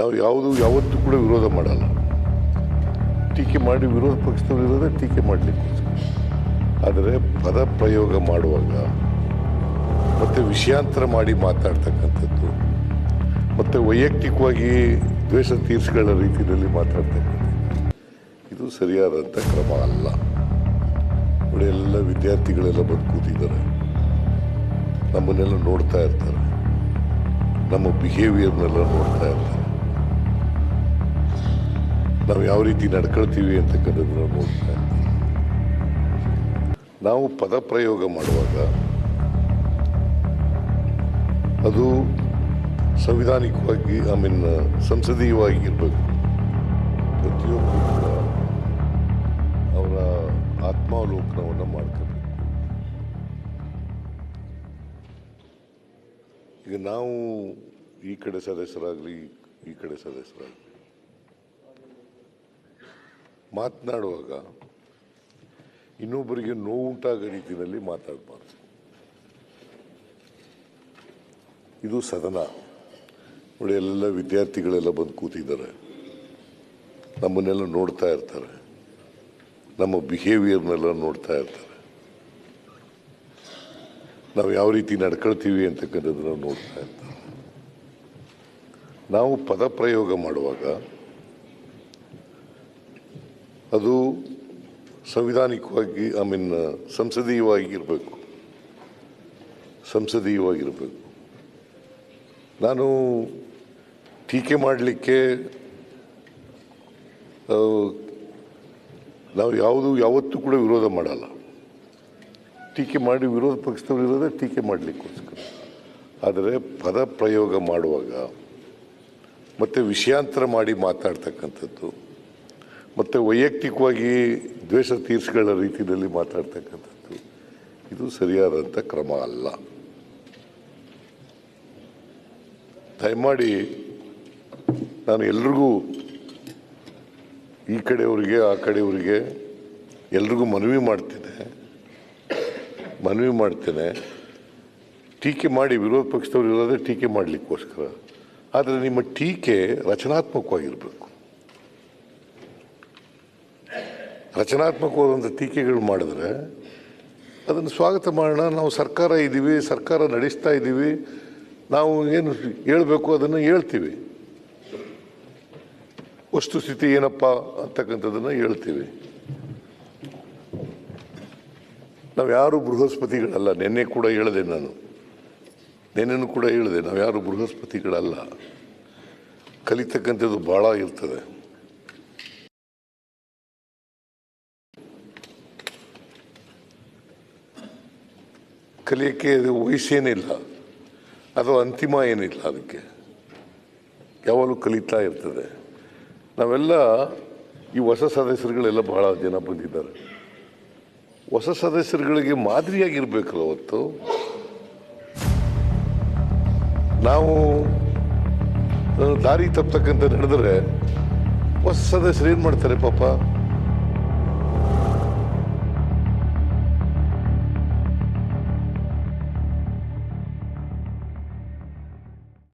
ನಾವು ಯಾವುದು ಯಾವತ್ತೂ ಕೂಡ ವಿರೋಧ ಮಾಡಲ್ಲ. ಟೀಕೆ ಮಾಡಿ ವಿರೋಧ ಪಕ್ಷದವರಿರೋದೇ ಟೀಕೆ ಮಾಡಲಿಕ್ಕೆ ಆದರೆ ಪದ ಪ್ರಯೋಗ ಮಾಡುವಾಗ ಮತ್ತು ವಿಷಯಾಂತರ ಮಾಡಿ ಮಾತಾಡ್ತಕ್ಕಂಥದ್ದು, ಮತ್ತು ವೈಯಕ್ತಿಕವಾಗಿ ದ್ವೇಷ ತೀರ್ಸ್ಗಳ ರೀತಿಯಲ್ಲಿ ಮಾತಾಡ್ತಕ್ಕಂಥದ್ದು, ಇದು ಸರಿಯಾದಂಥ ಕ್ರಮ ಅಲ್ಲ. ನೋಡಿ, ಎಲ್ಲ ವಿದ್ಯಾರ್ಥಿಗಳೆಲ್ಲ ಬಂದು ಕೂತಿದ್ದಾರೆ. ನಮ್ಮನ್ನೆಲ್ಲ ನೋಡ್ತಾ ಇರ್ತಾರೆ. ನಮ್ಮ ಬಿಹೇವಿಯರ್ನೆಲ್ಲ ನೋಡ್ತಾ ಇರ್ತಾರೆ. ನಾವು ಯಾವ ರೀತಿ ನಡ್ಕೊಳ್ತೀವಿ ಅಂತಕ್ಕಂಥದ್ದನ್ನ ನೋಡ್ತಾ ನಾವು ಪದ ಪ್ರಯೋಗ ಮಾಡುವಾಗ ಅದು ಸಂವಿಧಾನಿಕವಾಗಿ ಐ ಮೀನ್ ಸಂಸದೀಯವಾಗಿ ಇರಬೇಕು. ಪ್ರತಿಯೊಬ್ಬರು ಕೂಡ ಅವರ ಆತ್ಮಾವಲೋಕನವನ್ನು ಮಾಡ್ಕೋಬೇಕು. ಈಗ ನಾವು ಈ ಕಡೆ ಸದಸ್ಯರಾಗಲಿ, ಈ ಕಡೆ ಸದಸ್ಯರಾಗಲಿ ಮಾತನಾಡುವಾಗ ಇನ್ನೊಬ್ಬರಿಗೆ ನೋವುಂಟಾಗೋ ರೀತಿಯಲ್ಲಿ ಮಾತಾಡಬಾರ್ದು. ಇದು ಸದನ. ನೋಡಿ ಎಲ್ಲ ವಿದ್ಯಾರ್ಥಿಗಳೆಲ್ಲ ಬಂದು ಕೂತಿದ್ದಾರೆ. ನಮ್ಮನ್ನೆಲ್ಲ ನೋಡ್ತಾ ಇರ್ತಾರೆ. ನಮ್ಮ ಬಿಹೇವಿಯರ್ನೆಲ್ಲ ನೋಡ್ತಾ ಇರ್ತಾರೆ. ನಾವು ಯಾವ ರೀತಿ ನಡ್ಕೊಳ್ತೀವಿ ಅಂತಕ್ಕಂಥದ್ದನ್ನು ನೋಡ್ತಾ ಇರ್ತಾರೆ. ನಾವು ಪದ ಪ್ರಯೋಗ ಮಾಡುವಾಗ ಅದು ಸಂವಿಧಾನಿಕವಾಗಿ ಐ ಮೀನ್ ಸಂಸದೀಯವಾಗಿ ಇರಬೇಕು. ಸಂಸದೀಯವಾಗಿರಬೇಕು ನಾನು ಟೀಕೆ ಮಾಡಲಿಕ್ಕೆ ನಾವು ಯಾವುದು ಯಾವತ್ತೂ ಕೂಡ ವಿರೋಧ ಮಾಡಲ್ಲ. ಟೀಕೆ ಮಾಡಿ ವಿರೋಧ ಪಕ್ಷದವರಿರೋದೇ ಟೀಕೆ ಮಾಡಲಿಕ್ಕೋಸ್ಕರ. ಆದರೆ ಪದ ಪ್ರಯೋಗ ಮಾಡುವಾಗ ಮತ್ತು ವಿಷಯಾಂತರ ಮಾಡಿ ಮಾತಾಡ್ತಕ್ಕಂಥದ್ದು ಮತ್ತು ವೈಯಕ್ತಿಕವಾಗಿ ದ್ವೇಷ ತೀರ್ಸ್ಗಳ ರೀತಿಯಲ್ಲಿ ಮಾತಾಡ್ತಕ್ಕಂಥದ್ದು. ಇದು ಸರಿಯಾದಂಥ ಕ್ರಮ ಅಲ್ಲ. ದಯಮಾಡಿ ನಾನು ಎಲ್ರಿಗೂ ಈ ಕಡೆಯವರಿಗೆ, ಆ ಕಡೆಯವರಿಗೆ ಎಲ್ರಿಗೂ ಮನವಿ ಮಾಡ್ತೇನೆ ಮನವಿ ಮಾಡ್ತೇನೆ. ಟೀಕೆ ಮಾಡಿ, ವಿರೋಧ ಪಕ್ಷದವ್ರು ಇರೋದೇ ಟೀಕೆ ಮಾಡಲಿಕ್ಕೋಸ್ಕರ. ಆದರೆ ನಿಮ್ಮ ಟೀಕೆ ರಚನಾತ್ಮಕವಾಗಿರಬೇಕು. ರಚನಾತ್ಮಕವಾದಂಥ ಟೀಕೆಗಳು ಮಾಡಿದ್ರೆ ಅದನ್ನು ಸ್ವಾಗತ ಮಾಡೋಣ, ನಾವು ಸರ್ಕಾರ ಇದ್ದೀವಿ, ಸರ್ಕಾರ ನಡೆಸ್ತಾ ಇದ್ದೀವಿ, ನಾವು ಏನು ಹೇಳಬೇಕು ಅದನ್ನು ಹೇಳ್ತೀವಿ. ವಸ್ತುಸ್ಥಿತಿ ಏನಪ್ಪ ಅಂತಕ್ಕಂಥದ್ದನ್ನು ಹೇಳ್ತೀವಿ. ನಾವು ಯಾರು ಬೃಹಸ್ಪತಿಗಳಲ್ಲ, ನಿನ್ನೆ ಕೂಡ ಹೇಳಿದೆ ನಾನು. ನಿನ್ನೆನೂ ಕೂಡ ಹೇಳಿದೆ, ನಾವು ಯಾರು ಬೃಹಸ್ಪತಿಗಳಲ್ಲ. ಕಲಿತಕ್ಕಂಥದ್ದು ಭಾಳ ಇರ್ತದೆ. ಕಲಿಯೋಕ್ಕೆ ವಯಸ್ಸೇನಿಲ್ಲ. ಅದು ಅಂತಿಮ ಏನಿಲ್ಲ ಅದಕ್ಕೆ. ಯಾವಾಗಲೂ ಕಲಿತಾ ಇರ್ತದೆ. ನಾವೆಲ್ಲ ಈ ಹೊಸ ಸದಸ್ಯರುಗಳೆಲ್ಲ ಬಹಳ ಜನ ಬಂದಿದ್ದಾರೆ. ಹೊಸ ಸದಸ್ಯರುಗಳಿಗೆ ಮಾದರಿಯಾಗಿರ್ಬೇಕಲ್ಲ ಅವತ್ತು. ನಾವು, ದಾರಿ ತಪ್ಪತಕ್ಕಂತ ನಡೆದ್ರೆ ಹೊಸ ಸದಸ್ಯರು ಏನು ಮಾಡ್ತಾರೆ ಪಾಪ?